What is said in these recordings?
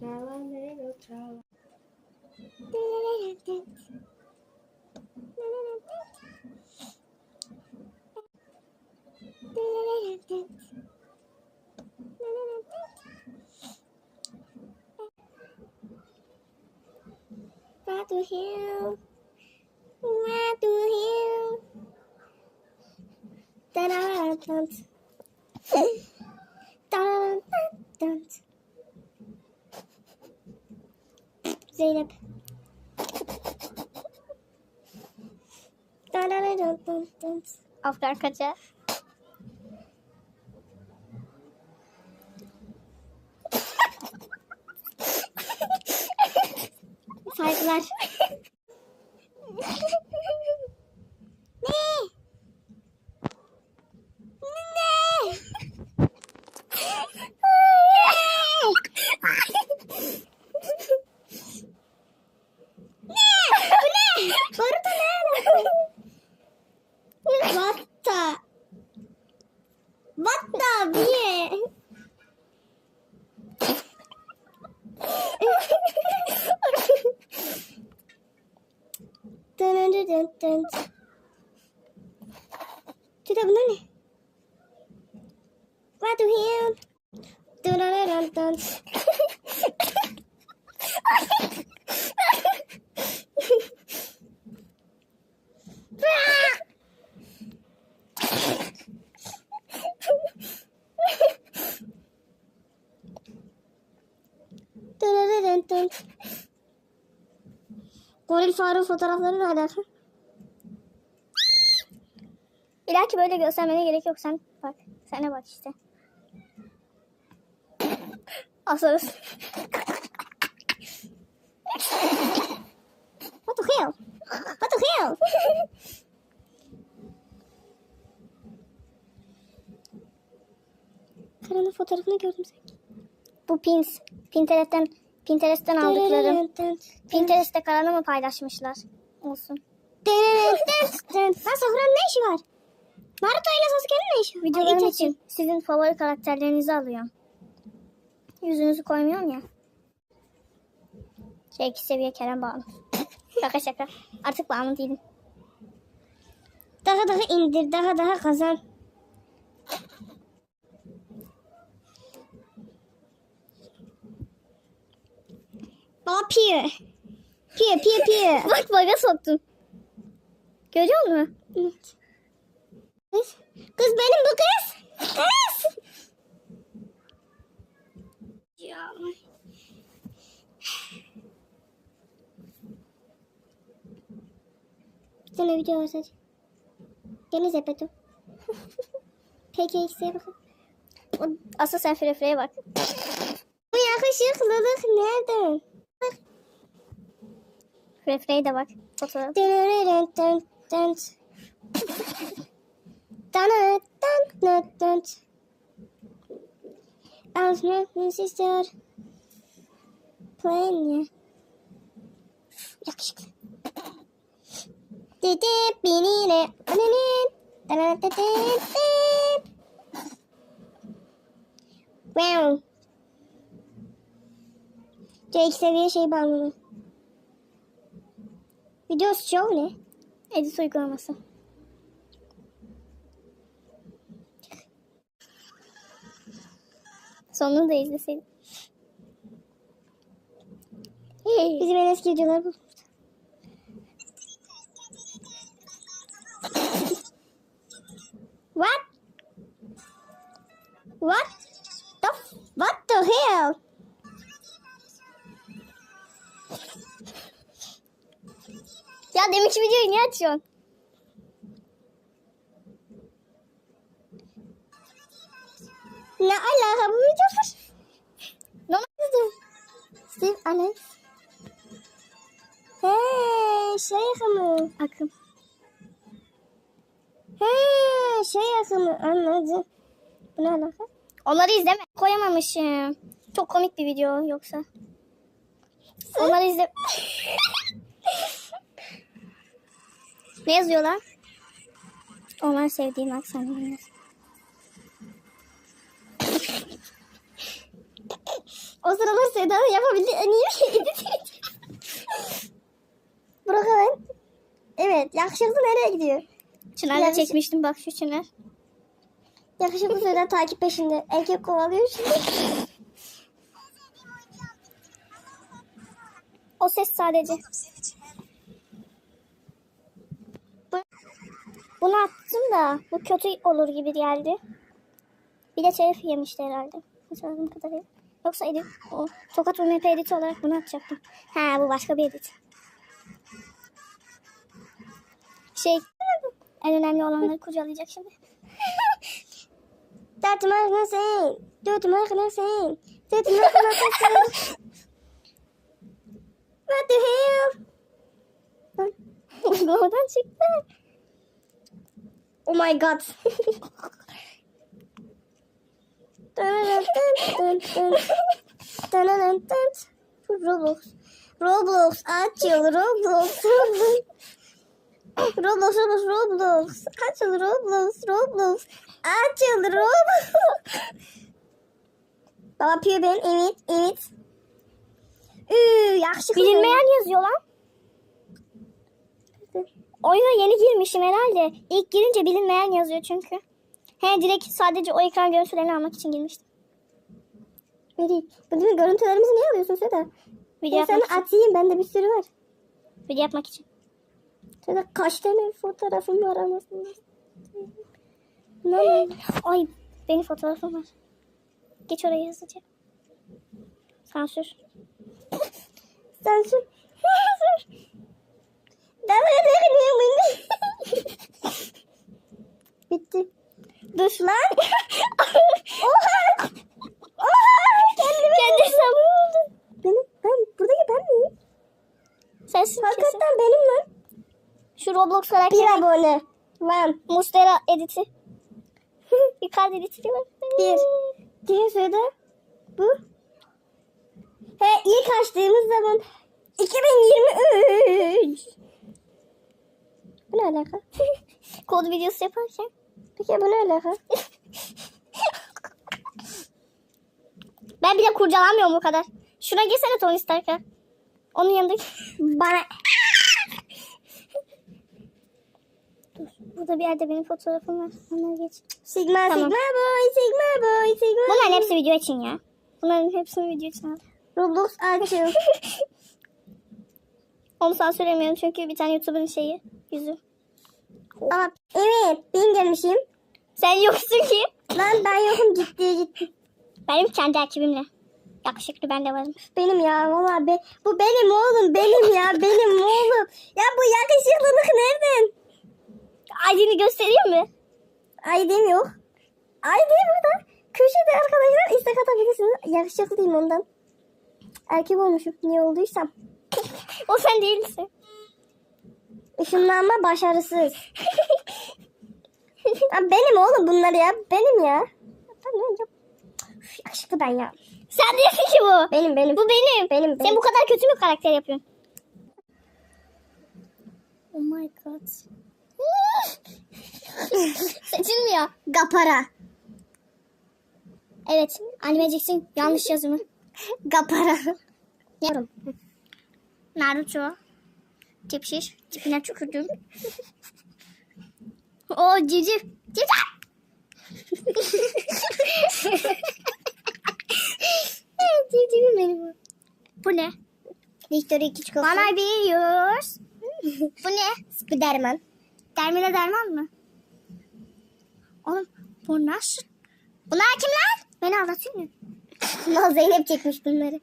Now I'm a little child. Want to heal? Want to heal? Then I have Afgan kaça. Saygılar. sentence. Tidak benar nih. Ratu Hill. Dun Koril Faruk fotoğraflarını hala alaka? İlla ki böyle göstermene gerek yok. Sen bak. Sana bak işte. Asarız. What the hell? What the hell? Karanın fotoğrafını gördüm sanki. Bu pins. Pinterest'ten Pinterest'ten aldıklarım. Pinterest'te Karan'ı mı paylaşmışlar? Olsun. Lan Sakura'nın ne işi var? Naruto ile Sasuke'nin ne işi Videolarım için sizin favori karakterlerinizi alıyorum. Yüzünüzü koymuyorum ya. Şey iki seviye Kerem bağlı. şaka şaka. Artık bağımlı değilim. Daha daha indir, daha daha kazan. Baba piye. Piye piye piye. Bak baga soktun. Görüyor musun? Evet. Kız, kız benim bu kız. Kız. Ya. Bir tane video var sadece. Gene Zepeto. PKX'e bakın. Asıl sen Frefre'ye bak. Bu yakışıklılık nereden? Frefre'ye de bak. Fotoğraf. Dun dun dun. I was met my sister. Playing ya. Yakışıklı. Dede beni ne? Ananın. Dede dede. Wow. C2 seviye şey bağımlı. Video show ne? Edis uygulaması. Sonunu da izleseydin. Bizim en eski videolar bu. What? What? The what the hell? Ya deminki videoyu niye açıyorsun? Ne alaka bu videolar? Ne oldu? Steve Alex. Hey şey akımı. Akım. He şey akımı anladım. Bu ne alaka? Onları izleme. Koyamamışım. Çok komik bir video yoksa. Onları izle. ne yazıyorlar? Onlar sevdiğim aksanı. O sıralar Seda'nın yapabildiği en iyi edit. Burak hemen. Evet yakışıklı nereye gidiyor? Çınar'la Yakışık- çekmiştim bak şu Çınar. Yakışıklı Seda takip peşinde. Erkek kovalıyor şimdi. O ses sadece. Bu- Bunu attım da bu kötü olur gibi geldi. Bir de telif yemişti herhalde. Hatırladığım kadarıyla. Yoksa edit, o Tokat UMP editi olarak bunu atacaktım. Ha bu başka bir edit. Şey en önemli olanları kurcalayacak şimdi. Derdim arkadaşın. Dördüm arkadaşın. Dördüm arkadaşın. What the hell? Uygulamadan çıktı. Oh my god. Roblox. Roblox açıl Roblox. Roblox. Roblox Roblox Roblox. Açıl Roblox Roblox. Açıl Roblox. Baba piyo ben evet evet. Üü yakışıklı. Bilinmeyen yazıyor lan. Oyuna yeni girmişim herhalde. İlk girince bilinmeyen yazıyor çünkü. He direkt sadece o ekran görüntülerini almak için girmiştim. Meri, bütün görüntülerimizi niye alıyorsun Seda? Video sana yapmak için. atayım bende bir sürü var. Video yapmak için. Seda kaç tane fotoğrafım var anasını. Ne? Ay benim fotoğrafım var. Geç oraya hızlıca. Sansür. Devam edelim. Bitti. Dur. Lan. Oha. Oha. Kendime Kendi oldu. Benim, ben, buradaki ben miyim? Sensin kesin. Hakikaten benim lan. Şu Roblox Bir karakteri. abone. One. Mustera editi. Yukarıda editi var. Bir. Diye söyle. Bu. He ilk açtığımız zaman 2023. Bu ne alaka? Kod videosu yaparken. Peki bu ne alaka? Ben bile kurcalamıyorum bu kadar. Şuna girsene Tony Stark'a. Onun yanındaki. Bana Dur. Burada bir yerde benim fotoğrafım var. Onları geç. Sigma Tamam. Sigma boy Sigma boy Sigma Bunların boy. hepsi video için ya. Bunların hepsini video için aldım. Roblox açıl. Onu sansürlemiyorum çünkü bir tane YouTuber'ın şeyi. Yüzü. Aa, evet ben gelmişim. Sen yoksun ki. Lan ben yokum gitti gitti. Benim kendi ekibimle. Yakışıklı ben de varım. Benim ya valla be, bu benim oğlum benim ya benim oğlum. Ya bu yakışıklılık nereden? ID'ni göstereyim mi? Aydın yok. Aydın burada. Köşede arkadaşlar istek atabilirsiniz. Yakışıklı değilim ondan. Erkek olmuşum. Niye olduysam. O sen değilsin. Işınlanma başarısız. ya benim oğlum bunlar ya. Benim ya. Üf, Yakışıklı ben ya. Sen değilsin ki bu. Benim benim. Bu benim. Benim, Sen benim. bu kadar kötü mü karakter yapıyorsun? Oh my god. Seçilmiyor. Gapara. Evet. Animeciksin. Yanlış yazımı. Gapara. Yorum. Naruto. Tip şiş. Tipine tükürdüm. o civciv. Civciv. Civcivim benim bu. Bu ne? Victory küçük olsun. Bana yours. bu ne? Spiderman. Dermine derman mı? Oğlum bu nasıl? Bunlar kim lan? Beni aldatıyor mu? Zeynep çekmiş bunları.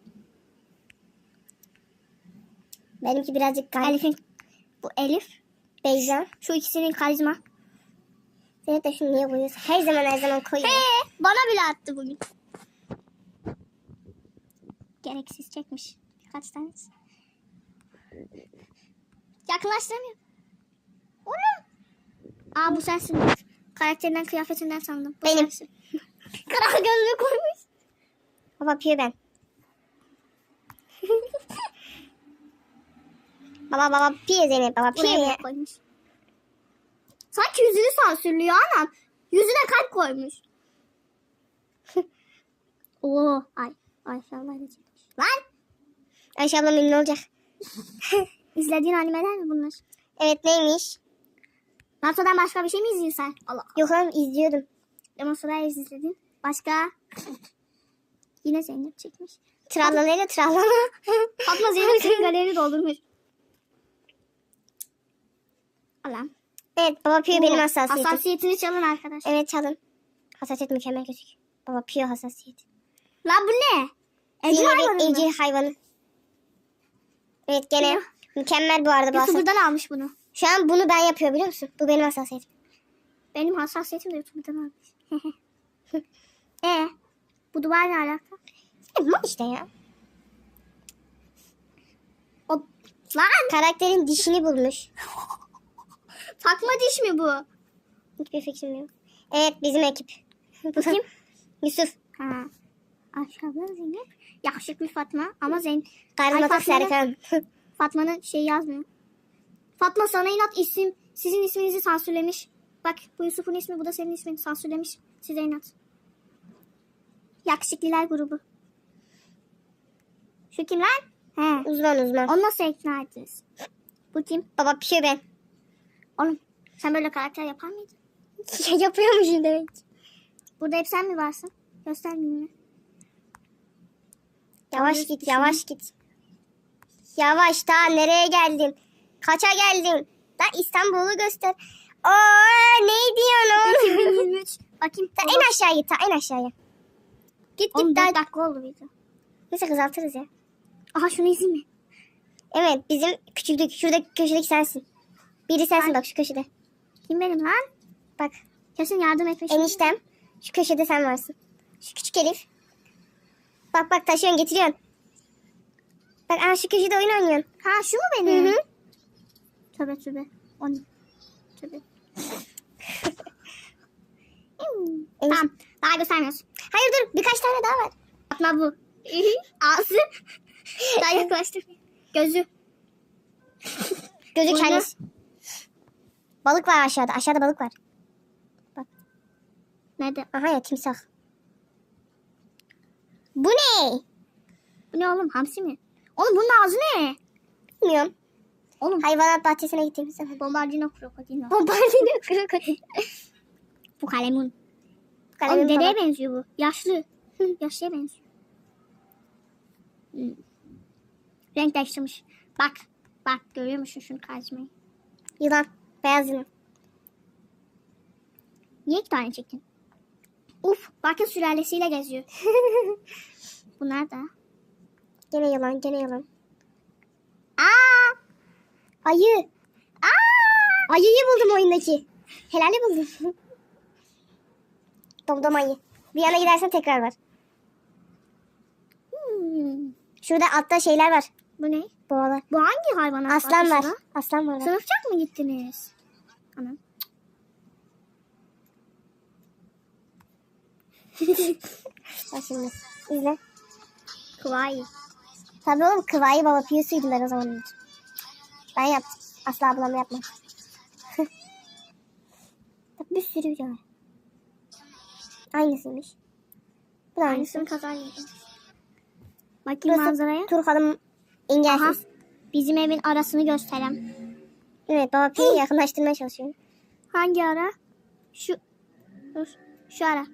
Benimki birazcık garip. Elif'in. Bu Elif. Beyza. Şu ikisinin karizma. Zeynep de şunu niye koyuyorsun? Her zaman her zaman koyuyor. He, bana bile attı bugün. Gereksiz çekmiş. Birkaç tanesi. Yaklaştıramıyorum. O ne? Aa bu sensin. Karakterinden kıyafetinden sandım. Bu Benim. Kara gözlüğü koymuş. Baba piyo ben. Baba baba piyo Zeynep baba bile koymuş. Sanki yüzünü sansürlüyor anam. Yüzüne kalp koymuş. Oo ay. Ayşe abla da çekmiş. Lan! Ayşe ablam ünlü olacak. İzlediğin animeler mi bunlar? Evet neymiş? Naruto'dan başka bir şey mi izliyorsun sen? Allah. Yok oğlum izliyordum. Demon Slayer izledin. Başka? Yine Zeynep çekmiş. Trallalıyla trallala. Fatma Zeynep'in galerini doldurmuş. Allah'ım. evet baba Pio benim hassasiyetim. Hassasiyetini çalın arkadaş. Evet çalın. Hassasiyet mükemmel gözük. Baba Pio hassasiyet. Lan bu ne? Evcil Yine hayvanı mı? evcil hayvanı. Evet gene Ya. mükemmel bu arada bu hassasiyet. YouTuber'dan almış bunu. Şu an bunu ben yapıyor biliyor musun? Bu benim hassasiyetim. Benim hassasiyetim de YouTuber'dan almış. e bu duvar ne alaka? Mal işte ya. O, lan Karakterin dişini bulmuş. takma diş mi bu? Hiçbir fikrim yok. Evet bizim ekip. Bu kim? Yusuf. Ha. Abla Zeynep. Yakışıklı Fatma ama Zeyn Karnıma tak Fatma'nın- Serkan. Fatma'nın şey yazmıyor. Fatma sana inat isim sizin isminizi sansürlemiş. Bak bu Yusuf'un ismi bu da senin ismin sansürlemiş. Size inat. Yakışıklılar grubu. Şu kim lan? He. uzman uzman. Onu nasıl ikna ettiniz? Bu kim? Baba Pio ben. Oğlum sen böyle karakter yapar mıydın? Yapıyormuşum demek. Burada hep sen mi varsın? Göstermeyeyim mi? Yavaş Yalnız git yavaş git. Yavaş daha nereye geldin? Kaça geldin? Da İstanbul'u göster. Oo ne diyorsun oğlum? 2023. Bakayım. Ta en aşağıya ta en aşağıya. Git git 4 daha. dakika oldu video. Neyse kızaltırız ya. Aha şunu izleyeyim mi? Evet bizim küçükteki şuradaki köşedeki sensin. Biri sensin bak şu köşede. Kim benim lan? Bak Kesin yardım etmiş. eniştem. Şu köşede sen varsın. Şu küçük Elif. Bak bak taşıyorsun getiriyorsun. Bak aa, şu köşede oyun oynuyorsun. Ha şu mu Hı benim? hı. Tövbe tövbe. Tövbe. Hmm, Enişte- tamam. Daha göstermiyorsun. Hayır dur birkaç tane daha var. Atma bu. Ağzı. Daha yaklaştır. Gözü. Gözü kendisi. Balık var aşağıda. Aşağıda balık var. Nerede? Aha ya timsah. Bu ne? Bu ne oğlum? Hamsi mi? Oğlum bunun ağzı ne? Bilmiyorum. Oğlum Hayvanat bahçesine gittiğimiz zaman. bombardino krokodilo. Bombardino krokodil. Bu kalemun. Oğlum Kalemin dedeye falan. benziyor bu. Yaşlı. Yaşlıya benziyor. Hmm. Renk değiştirmiş. Bak. Bak görüyor musun şunu karizmayı? Yılan. Beyaz yılan. Niye iki tane çektin? Uf. Bakın sülalesiyle geziyor. Bunlar da. Gene yılan. Gene yılan. Aa! Ayı. Aa! Ayıyı buldum oyundaki. Helali buldum. Domdom ayı. Bir yana gidersen tekrar var. Hmm. Şurada altta şeyler var. Bu ne? Boğalar. Bu hangi hayvanat Aslan var. Aslan var. Sınıfçak mı gittiniz? Anam. Bak şimdi. İzle. Kıvayı. Tabii oğlum Kıvayı baba piyosuydular o zaman. Ben yaptım. Asla ablam yapma. Bak bir sürü video var. Aynısıymış. Bu da aynısı. Aynısını kaza yedim. Bakayım Burası manzaraya. Turhal'ın Aha. engelsiz. Bizim evin arasını gösterem. Evet baba piyi yakınlaştırmaya çalışıyor. Hangi ara? Şu. Dur. Şu ara.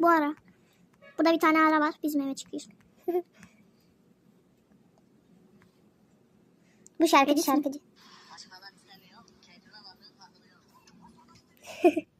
Bu ara. Burada bir tane ara var. Bizim eve çıkıyor. Bu şarkıcı şarkıcı.